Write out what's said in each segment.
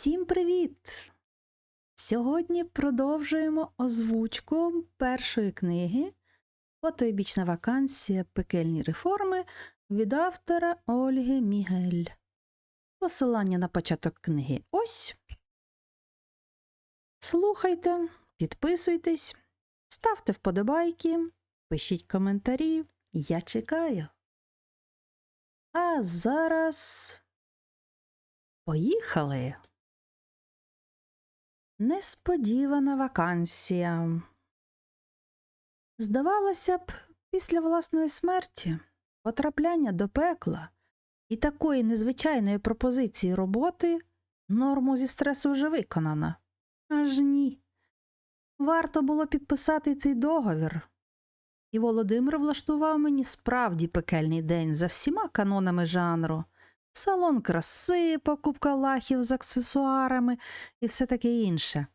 Всім привіт! Сьогодні продовжуємо озвучку першої книги Потойбічна вакансія Пекельні реформи від автора Ольги Мігель. Посилання на початок книги ось. Слухайте, підписуйтесь, ставте вподобайки, пишіть коментарі. Я чекаю. А зараз поїхали. Несподівана вакансія. Здавалося б, після власної смерті, потрапляння до пекла і такої незвичайної пропозиції роботи норму зі стресу вже виконана. Аж ні. Варто було підписати цей договір. І Володимир влаштував мені справді пекельний день за всіма канонами жанру. Салон краси, покупка лахів з аксесуарами і все таке інше.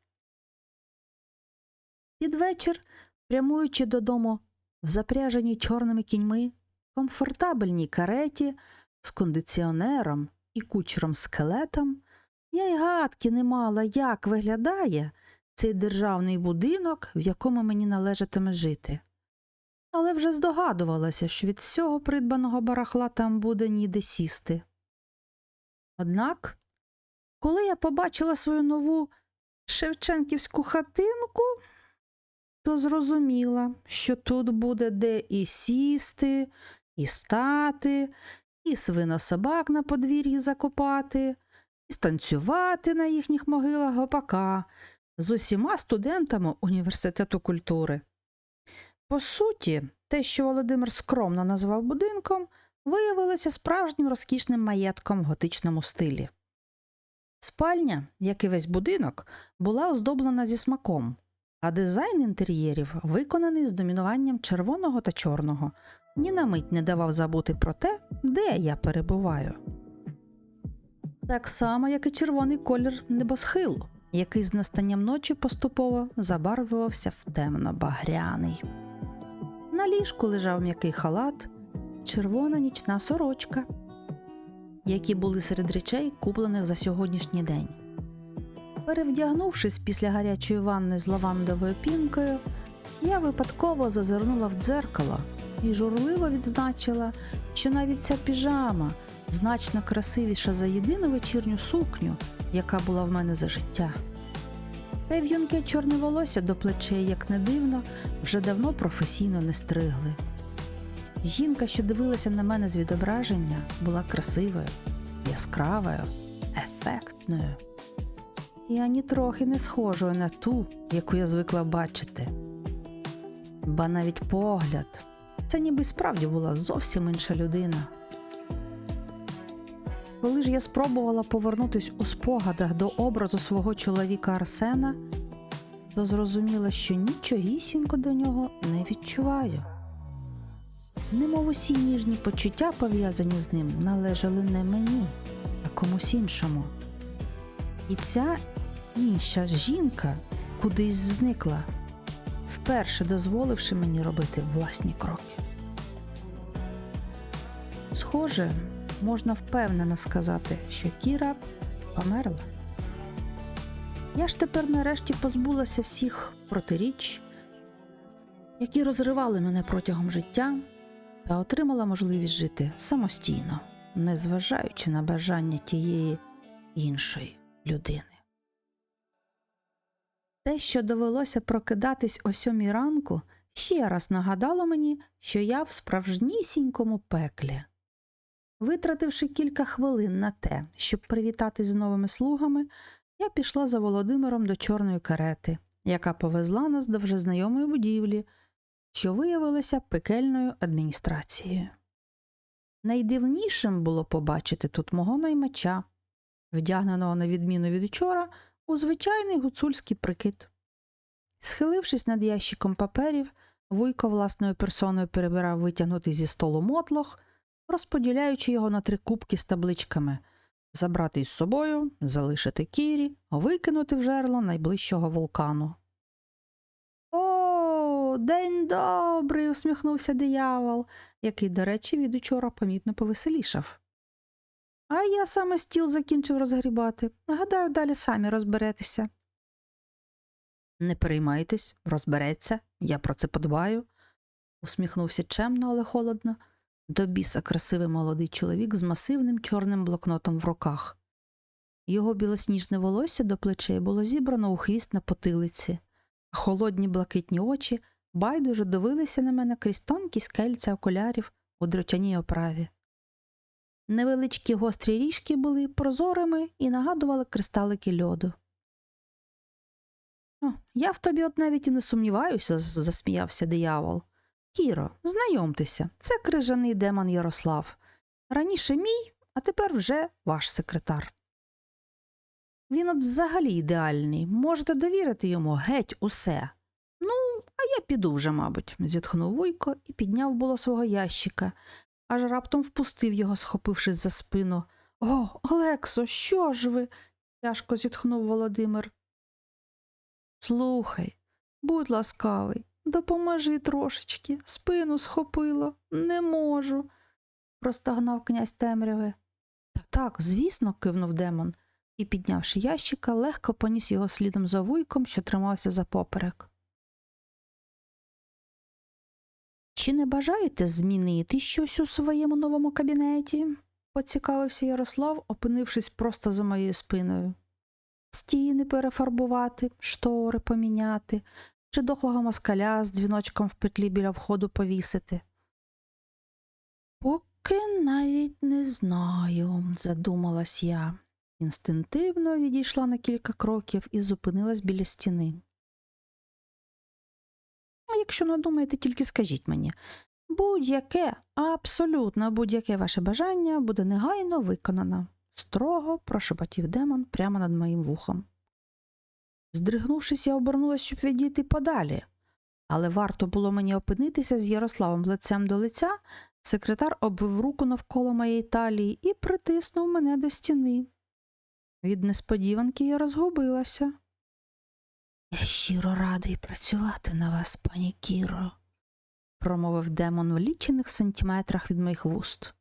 Під вечір, прямуючи додому в запряженій чорними кіньми, комфортабельній кареті з кондиціонером і кучером скелетом, я й гадки не мала, як виглядає цей державний будинок, в якому мені належатиме жити. Але вже здогадувалася, що від всього придбаного барахла там буде ніде сісти. Однак, коли я побачила свою нову Шевченківську хатинку, то зрозуміла, що тут буде де і сісти, і стати, і свинособак на подвір'ї закопати, і станцювати на їхніх могилах гопака з усіма студентами університету культури. По суті, те, що Володимир скромно назвав будинком, виявилося справжнім розкішним маєтком в готичному стилі. Спальня, як і весь будинок, була оздоблена зі смаком, а дизайн інтер'єрів виконаний з домінуванням червоного та чорного, ні на мить не давав забути про те, де я перебуваю. Так само, як і червоний колір небосхилу, який з настанням ночі поступово забарвлювався в темно-багряний. На ліжку лежав м'який халат, червона нічна сорочка, які були серед речей, куплених за сьогоднішній день. Перевдягнувшись після гарячої ванни з лавандовою пінкою, я випадково зазирнула в дзеркало і журливо відзначила, що навіть ця піжама значно красивіша за єдину вечірню сукню, яка була в мене за життя. Та й в'юнке чорне волосся до плечей, як не дивно, вже давно професійно не стригли. Жінка, що дивилася на мене з відображення, була красивою, яскравою, ефектною. І ані трохи не схожою на ту, яку я звикла бачити. Ба навіть погляд це ніби справді була зовсім інша людина. Коли ж я спробувала повернутись у спогадах до образу свого чоловіка Арсена, то зрозуміла, що нічогісінько до нього не відчуваю. Немов усі ніжні почуття, пов'язані з ним, належали не мені, а комусь іншому. І ця інша жінка кудись зникла, вперше дозволивши мені робити власні кроки. Схоже, можна впевнено сказати, що Кіра померла. Я ж тепер нарешті позбулася всіх протиріч, які розривали мене протягом життя, та отримала можливість жити самостійно, незважаючи на бажання тієї іншої людини. Те, що довелося прокидатись о сьомій ранку, ще раз нагадало мені, що я в справжнісінькому пеклі. Витративши кілька хвилин на те, щоб привітатись з новими слугами, я пішла за Володимиром до чорної карети, яка повезла нас до вже знайомої будівлі, що виявилася пекельною адміністрацією. Найдивнішим було побачити тут мого наймача, вдягненого на відміну від учора у звичайний гуцульський прикид. Схилившись над ящиком паперів, вуйко власною персоною перебирав витягнутий зі столу мотлох, розподіляючи його на три кубки з табличками забрати із собою, залишити кірі, викинути в жерло найближчого вулкану. День добрий. усміхнувся диявол, який, до речі, від учора помітно повеселішав. А я саме стіл закінчив розгрібати. Гадаю, далі самі розберетеся. Не переймайтесь, розбереться, я про це подбаю, усміхнувся чемно, але холодно. До біса красивий молодий чоловік з масивним чорним блокнотом в руках. Його білосніжне волосся до плечей було зібрано у хвіст на потилиці, а холодні блакитні очі байдуже дивилися на мене крізь тонкі скельця окулярів у дротяній оправі. Невеличкі гострі ріжки були прозорими і нагадували кристалики льоду. «О, Я в тобі от навіть і не сумніваюся, засміявся диявол. Кіро, знайомтеся, це крижаний демон Ярослав. Раніше мій, а тепер вже ваш секретар. Він от взагалі ідеальний, можете довірити йому геть усе. Я піду вже, мабуть, зітхнув Вуйко і підняв було свого ящика, аж раптом впустив його, схопившись за спину. О, Олексо, що ж ви? тяжко зітхнув Володимир. Слухай, будь ласкавий, допоможи трошечки, спину схопило, не можу, простогнав князь темряви. Так, так, звісно, кивнув демон і, піднявши ящика, легко поніс його слідом за вуйком, що тримався за поперек. Чи не бажаєте змінити щось у своєму новому кабінеті? поцікавився Ярослав, опинившись просто за моєю спиною. Стіни перефарбувати, штори поміняти, чи дохлого москаля з дзвіночком в петлі біля входу повісити. Поки навіть не знаю, задумалась я. Інстинктивно відійшла на кілька кроків і зупинилась біля стіни. Якщо надумаєте, тільки скажіть мені, будь-яке, абсолютно будь-яке ваше бажання буде негайно виконано, строго прошепотів демон прямо над моїм вухом. Здригнувшись, я обернулась, щоб відійти подалі, але варто було мені опинитися з Ярославом лицем до лиця, секретар обвив руку навколо моєї талії і притиснув мене до стіни. Від несподіванки я розгубилася. Я щиро радий працювати на вас, пані Кіро, промовив демон в лічених сантиметрах від моїх вуст.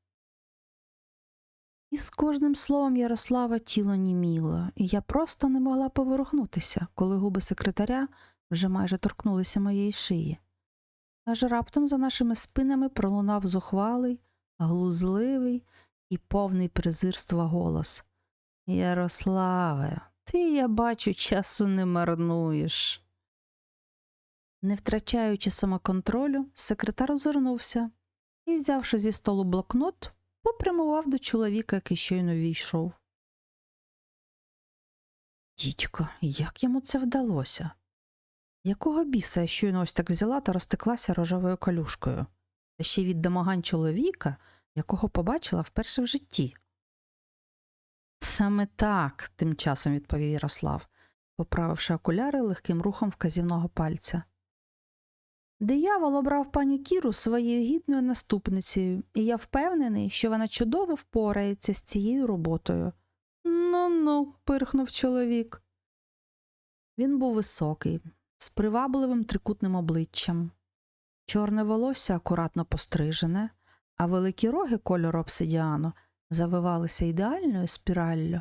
І з кожним словом Ярослава тіло німіло, і я просто не могла поворухнутися, коли губи секретаря вже майже торкнулися моєї шиї. Аж раптом за нашими спинами пролунав зухвалий, глузливий і повний презирства голос. Ярославе, ти, я бачу, часу не марнуєш. Не втрачаючи самоконтролю, секретар озирнувся і, взявши зі столу блокнот, попрямував до чоловіка, який щойно війшов. Дідько, як йому це вдалося? Якого біса я щойно ось так взяла та розтеклася рожевою калюшкою, та ще й від домагань чоловіка, якого побачила вперше в житті. Саме так, тим часом відповів Ярослав, поправивши окуляри легким рухом вказівного пальця. Диявол обрав пані Кіру своєю гідною наступницею, і я впевнений, що вона чудово впорається з цією роботою. Ну ну, пирхнув чоловік. Він був високий, з привабливим трикутним обличчям. Чорне волосся акуратно пострижене, а великі роги кольору обсидіану завивалися ідеальною спіраллю.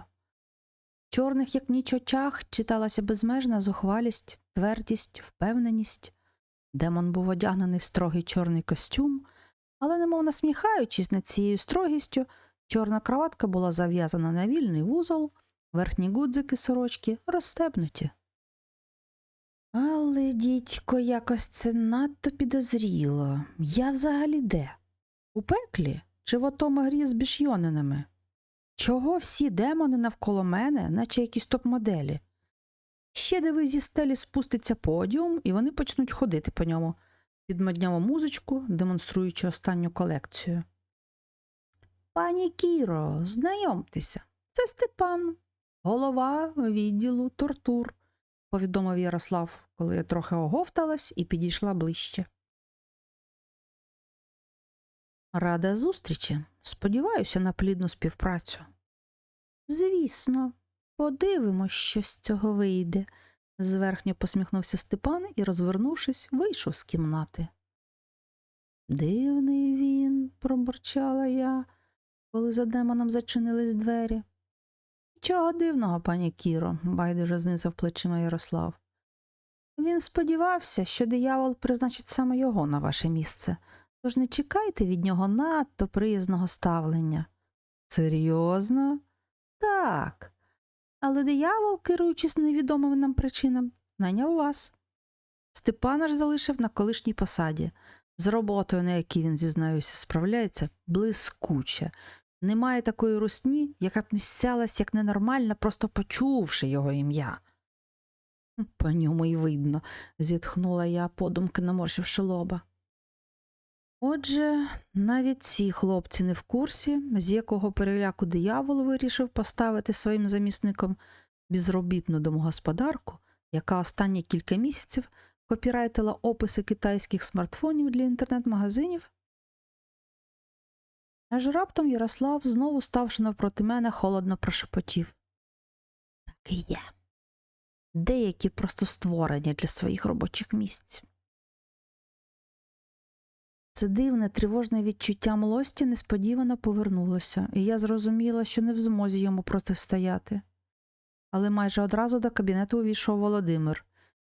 В чорних, як ніч очах, читалася безмежна зухвалість, твердість, впевненість. Демон був одягнений в строгий чорний костюм, але, немов насміхаючись над цією строгістю, чорна краватка була зав'язана на вільний вузол, верхні гудзики сорочки розстебнуті. Але, дідько, якось це надто підозріло. Я взагалі де? У пеклі чи в отому грі з бішйонинами? Чого всі демони навколо мене, наче якісь топ-моделі? Ще диви зі стелі спуститься подіум, і вони почнуть ходити по ньому, під музичку, демонструючи останню колекцію. Пані Кіро, знайомтеся, це Степан, голова відділу тортур, повідомив Ярослав, коли я трохи оговталась і підійшла ближче. Рада зустрічі. Сподіваюся на плідну співпрацю. Звісно, подивимось, що з цього вийде, зверхньо посміхнувся Степан і, розвернувшись, вийшов з кімнати. Дивний він, пробурчала я. коли за демоном зачинились двері. Чого дивного, пані Кіро, байдуже знизав плечима Ярослав. Він сподівався, що диявол призначить саме його на ваше місце, тож не чекайте від нього надто приязного ставлення. Серйозно? Так. Але диявол, керуючись невідомим нам причинам, найняв вас. Степана ж залишив на колишній посаді. З роботою, на якій він, зізнаюся, справляється, блискуче. Немає такої русні, яка б не стялась як ненормальна, просто почувши його ім'я. По ньому й видно, зітхнула я, подумки наморщивши лоба. Отже, навіть ці хлопці не в курсі, з якого переляку диявол вирішив поставити своїм замісником безробітну домогосподарку, яка останні кілька місяців копірайтила описи китайських смартфонів для інтернет-магазинів. Аж раптом Ярослав, знову ставши навпроти мене, холодно прошепотів. Так і є. Деякі просто створення для своїх робочих місць. Це дивне, тривожне відчуття млості несподівано повернулося, і я зрозуміла, що не в змозі йому протистояти. Але майже одразу до кабінету увійшов Володимир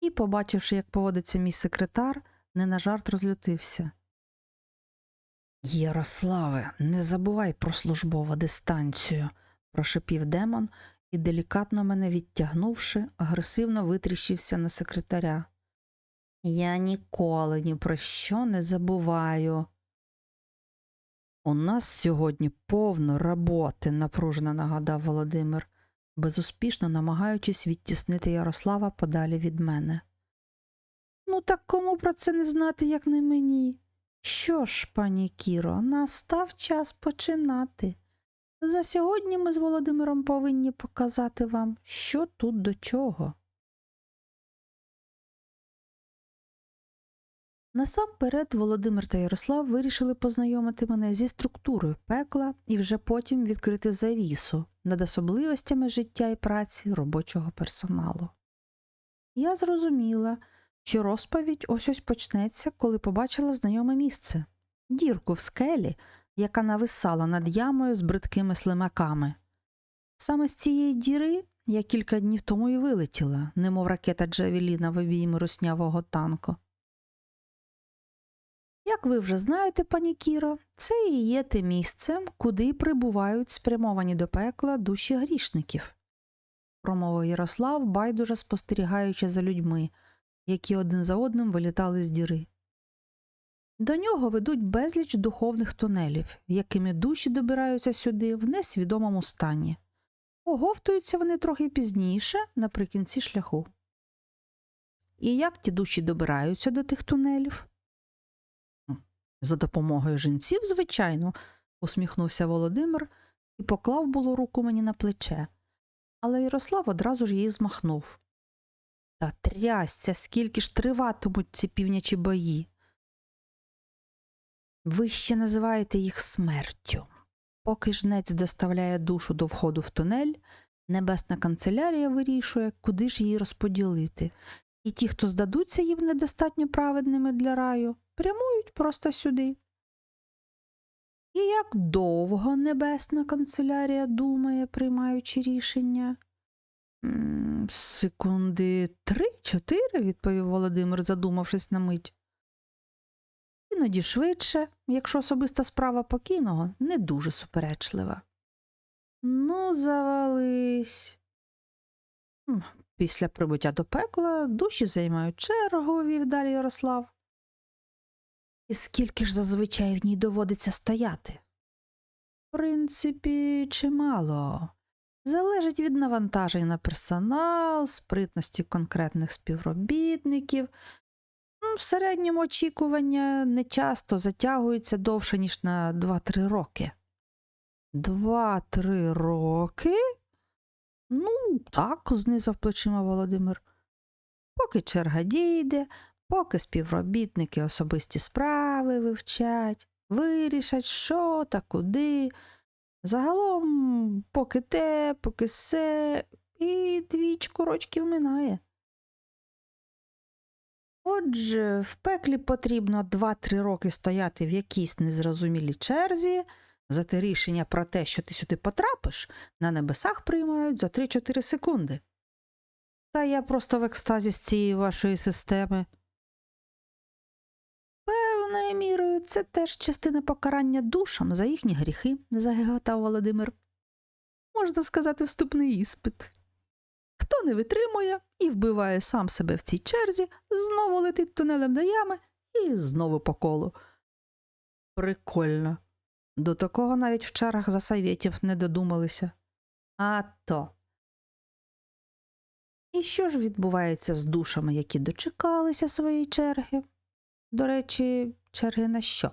і, побачивши, як поводиться мій секретар, не на жарт розлютився. Ярославе, не забувай про службову дистанцію, прошепів демон і, делікатно мене відтягнувши, агресивно витріщився на секретаря. Я ніколи ні про що не забуваю. У нас сьогодні повно роботи, напружено нагадав Володимир, безуспішно намагаючись відтіснити Ярослава подалі від мене. Ну, так кому про це не знати, як не мені? Що ж, пані Кіро, настав час починати. За сьогодні ми з Володимиром повинні показати вам, що тут до чого. Насамперед Володимир та Ярослав вирішили познайомити мене зі структурою пекла і вже потім відкрити завісу над особливостями життя і праці робочого персоналу. Я зрозуміла, що розповідь ось ось почнеться, коли побачила знайоме місце дірку в скелі, яка нависала над ямою з бридкими слимаками. Саме з цієї діри я кілька днів тому і вилетіла, немов ракета Джавеліна в обійми руснявого танку. Як ви вже знаєте, пані Кіро, це і є те місце, куди прибувають спрямовані до пекла душі грішників, промовив Ярослав, байдуже спостерігаючи за людьми, які один за одним вилітали з діри. До нього ведуть безліч духовних тунелів, якими душі добираються сюди в несвідомому стані. Оговтуються вони трохи пізніше, наприкінці шляху. І як ті душі добираються до тих тунелів? За допомогою жінців, звичайно, усміхнувся Володимир і поклав було руку мені на плече, але Ярослав одразу ж її змахнув. Та трясця, скільки ж триватимуть ці півнячі бої. Ви ще називаєте їх смертю. Поки жнець доставляє душу до входу в тунель, небесна канцелярія вирішує, куди ж її розподілити, і ті, хто здадуться їм недостатньо праведними для раю, прямують просто сюди. І як довго небесна канцелярія думає, приймаючи рішення? Секунди три-чотири, відповів Володимир, задумавшись на мить. Іноді швидше, якщо особиста справа покійного не дуже суперечлива. Ну, завались. Після прибуття до пекла душі займають чергу, вів далі Ярослав. І скільки ж зазвичай в ній доводиться стояти? В принципі, чимало. Залежить від навантажень на персонал, спритності конкретних співробітників. В середньому очікування не часто затягується довше, ніж на 2-3 роки. Два-три роки? Ну, так, знизав плечима Володимир. Поки черга дійде, поки співробітники особисті справи вивчать, вирішать, що та куди. Загалом, поки те, поки все, і двічку рочків минає. Отже, в пеклі потрібно 2-3 роки стояти в якійсь незрозумілій черзі, За те рішення про те, що ти сюди потрапиш, на небесах приймають за 3-4 секунди. Та я просто в екстазі з цієї вашої системи. Певною мірою це теж частина покарання душам за їхні гріхи, загиготав Володимир. Можна сказати, вступний іспит. Хто не витримує і вбиває сам себе в цій черзі, знову летить тунелем до ями і знову по колу. Прикольно. До такого навіть в чарах за совєтів не додумалися. А то. І що ж відбувається з душами, які дочекалися своєї черги? До речі, черги на що?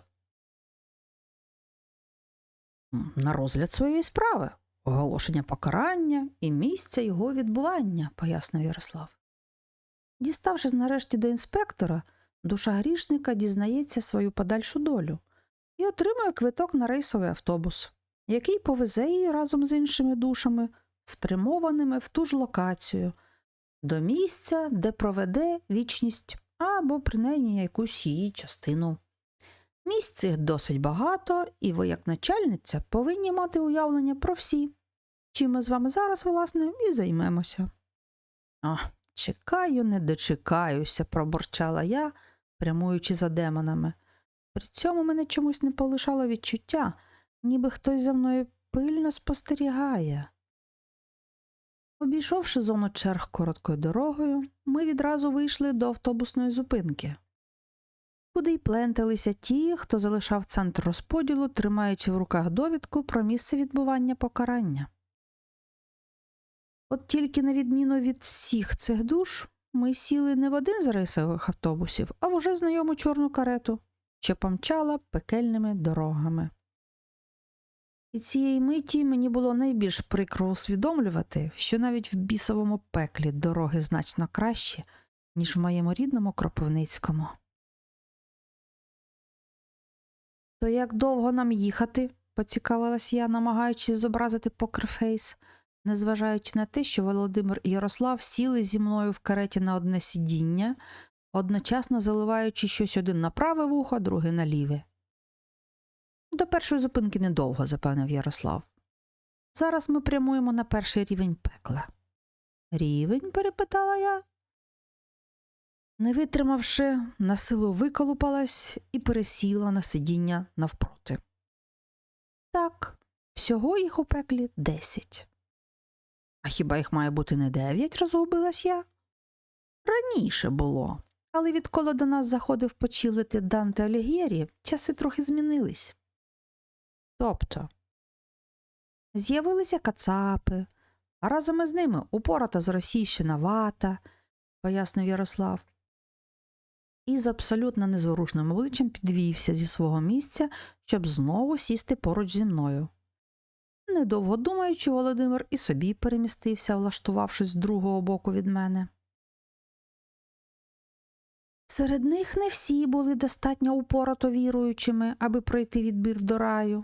На розгляд своєї справи, оголошення покарання і місця його відбування, пояснив Ярослав. Діставшись нарешті до інспектора, душа грішника дізнається свою подальшу долю і отримує квиток на рейсовий автобус, який повезе її разом з іншими душами, спрямованими в ту ж локацію, до місця, де проведе вічність або принаймні якусь її частину. Місць досить багато, і ви, як начальниця, повинні мати уявлення про всі, чим ми з вами зараз, власне, і займемося. А, чекаю, не дочекаюся, пробурчала я, прямуючи за демонами. При цьому мене чомусь не полишало відчуття, ніби хтось за мною пильно спостерігає. Обійшовши зону черг короткою дорогою, ми відразу вийшли до автобусної зупинки, куди й пленталися ті, хто залишав центр розподілу, тримаючи в руках довідку про місце відбування покарання. От тільки на відміну від всіх цих душ, ми сіли не в один з рейсових автобусів, а в уже знайому чорну карету, що помчала пекельними дорогами. І цієї миті мені було найбільш прикро усвідомлювати, що навіть в бісовому пеклі дороги значно кращі, ніж в моєму рідному Кропивницькому. То як довго нам їхати? поцікавилась я, намагаючись зобразити покерфейс, незважаючи на те, що Володимир і Ярослав сіли зі мною в кареті на одне сидіння, одночасно заливаючи щось один на праве вухо, друге на ліве. До першої зупинки недовго, запевнив Ярослав. Зараз ми прямуємо на перший рівень пекла. Рівень? перепитала я. Не витримавши, на силу виколупалась і пересіла на сидіння навпроти. Так, всього їх у пеклі десять. А хіба їх має бути не дев'ять, розгубилась я? Раніше було, але відколи до нас заходив почилити Данте Алігєрі, часи трохи змінились. Тобто з'явилися кацапи, а разом із ними упората зросійщена вата, пояснив Ярослав. І з абсолютно незворушним обличчям підвівся зі свого місця, щоб знову сісти поруч зі мною. Недовго думаючи, Володимир і собі перемістився, влаштувавшись з другого боку від мене. Серед них не всі були достатньо упорато віруючими, аби пройти відбір до раю.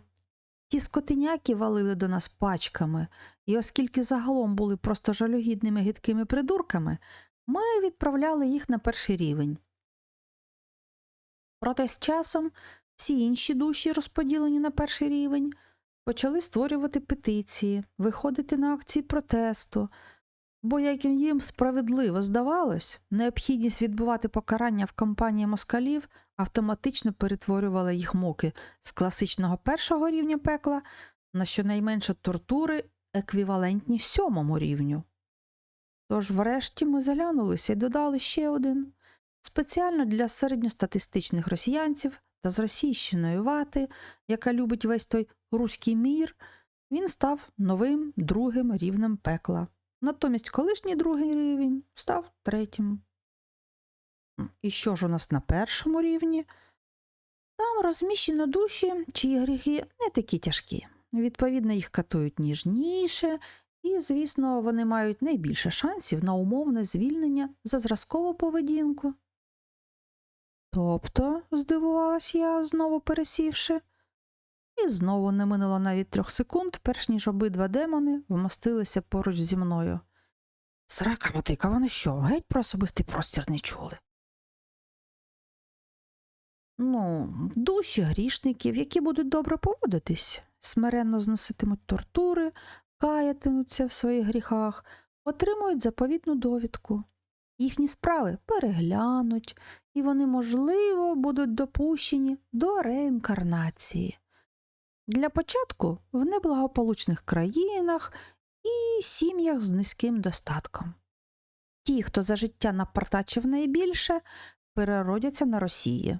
Ті скотиняки валили до нас пачками, і оскільки загалом були просто жалюгідними гидкими придурками, ми відправляли їх на перший рівень. Проте з часом всі інші душі, розподілені на перший рівень, почали створювати петиції, виходити на акції протесту, бо, як їм справедливо здавалось, необхідність відбувати покарання в компанії москалів автоматично перетворювала їх муки з класичного першого рівня пекла на щонайменше тортури, еквівалентні сьомому рівню. Тож, врешті, ми заглянулися і додали ще один спеціально для середньостатистичних росіянців та з російщиною вати, яка любить весь той руський мір, він став новим другим рівнем пекла. Натомість колишній другий рівень став третім. І що ж у нас на першому рівні? Там розміщено душі, чиї гріхи не такі тяжкі. Відповідно, їх катують ніжніше, і, звісно, вони мають найбільше шансів на умовне звільнення за зразкову поведінку. Тобто, здивувалась я, знову пересівши, і знову не минуло навіть трьох секунд, перш ніж обидва демони вмостилися поруч зі мною. Срака мотика, вони що, геть про особистий простір не чули? Ну, душі грішників, які будуть добре поводитись, смиренно зноситимуть тортури, каятимуться в своїх гріхах, отримують заповітну довідку. Їхні справи переглянуть, і вони, можливо, будуть допущені до реінкарнації. Для початку в неблагополучних країнах і сім'ях з низьким достатком. Ті, хто за життя напартачив найбільше, переродяться на Росії.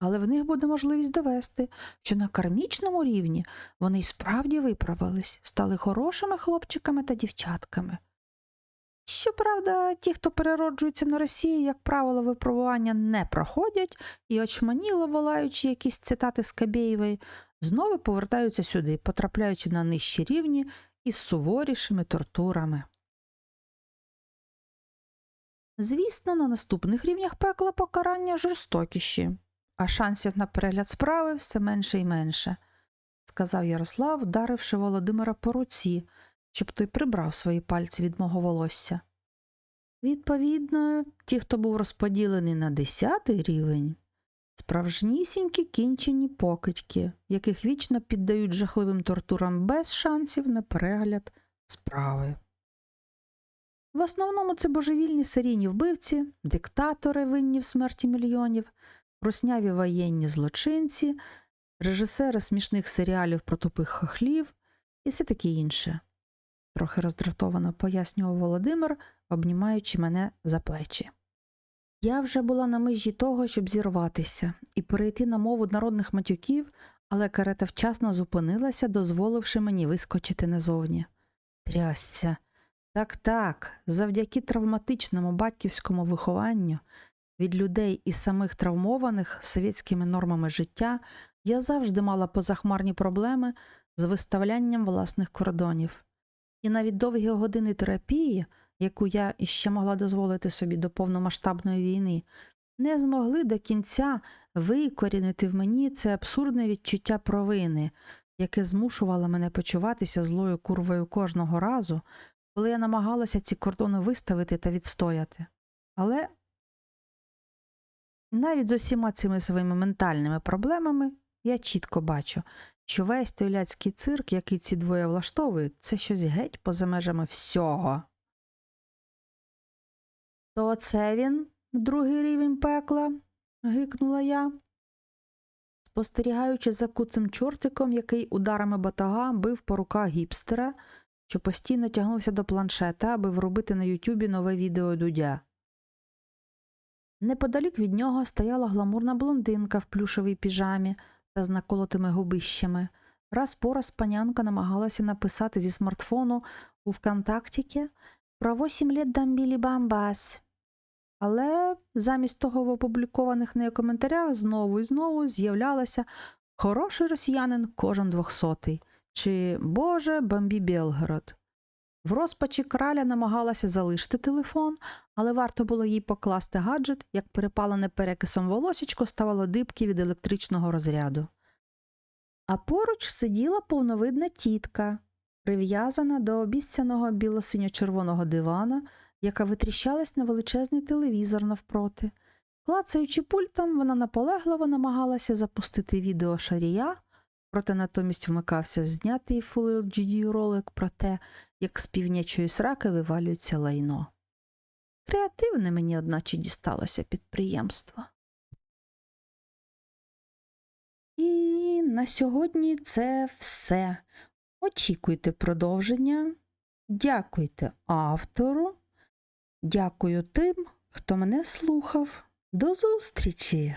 Але в них буде можливість довести, що на кармічному рівні вони й справді виправились, стали хорошими хлопчиками та дівчатками. Щоправда, ті, хто перероджується на Росії, як правило, випробування не проходять і, очманіло волаючи якісь цитати з Кабєєвої, знову повертаються сюди, потрапляючи на нижчі рівні із суворішими тортурами. Звісно, на наступних рівнях пекла покарання жорстокіші, а шансів на перегляд справи все менше і менше, сказав Ярослав, вдаривши Володимира по руці, щоб той прибрав свої пальці від мого волосся. Відповідно, ті, хто був розподілений на десятий рівень, справжнісінькі кінчені покидьки, яких вічно піддають жахливим тортурам без шансів на перегляд справи. В основному це божевільні серійні вбивці, диктатори винні в смерті мільйонів, русняві воєнні злочинці, режисери смішних серіалів про тупих хохлів і все таке інше, трохи роздратовано пояснював Володимир, обнімаючи мене за плечі. Я вже була на межі того, щоб зірватися і перейти на мову народних матюків, але карета вчасно зупинилася, дозволивши мені вискочити назовні. Трясця. Так, так, завдяки травматичному батьківському вихованню від людей і самих травмованих совєтськими нормами життя я завжди мала позахмарні проблеми з виставлянням власних кордонів. І навіть довгі години терапії, яку я іще могла дозволити собі до повномасштабної війни, не змогли до кінця викорінити в мені це абсурдне відчуття провини, яке змушувало мене почуватися злою курвою кожного разу, коли я намагалася ці кордони виставити та відстояти. Але навіть з усіма цими своїми ментальними проблемами я чітко бачу, що весь той ляцький цирк, який ці двоє влаштовують, це щось геть поза межами всього. То це він, другий рівень пекла, гикнула я, спостерігаючи за куцим чортиком, який ударами батага бив по руках гіпстера, що постійно тягнувся до планшета, аби вробити на Ютубі нове відео дудя. Неподалік від нього стояла гламурна блондинка в плюшевій піжамі та з наколотими губищами. Раз по раз панянка намагалася написати зі смартфону у ВКонтактіки про 8 літ дамбілі бамбас. Але замість того в опублікованих нею коментарях знову і знову з'являлася хороший росіянин кожен двохсотий чи Боже, бомбі Белгород. В розпачі краля намагалася залишити телефон, але варто було їй покласти гаджет, як перепалене перекисом волосічко ставало дибки від електричного розряду. А поруч сиділа повновидна тітка, прив'язана до обіцяного біло-синьо-червоного дивана, яка витріщалась на величезний телевізор навпроти. Клацаючи пультом, вона наполегливо намагалася запустити відео шарія, проте натомість вмикався знятий Full LGD ролик про те, як з півнячої сраки вивалюється лайно. Креативне мені, одначе, дісталося підприємство. І на сьогодні це все. Очікуйте продовження. Дякуйте автору. Дякую тим, хто мене слухав. До зустрічі!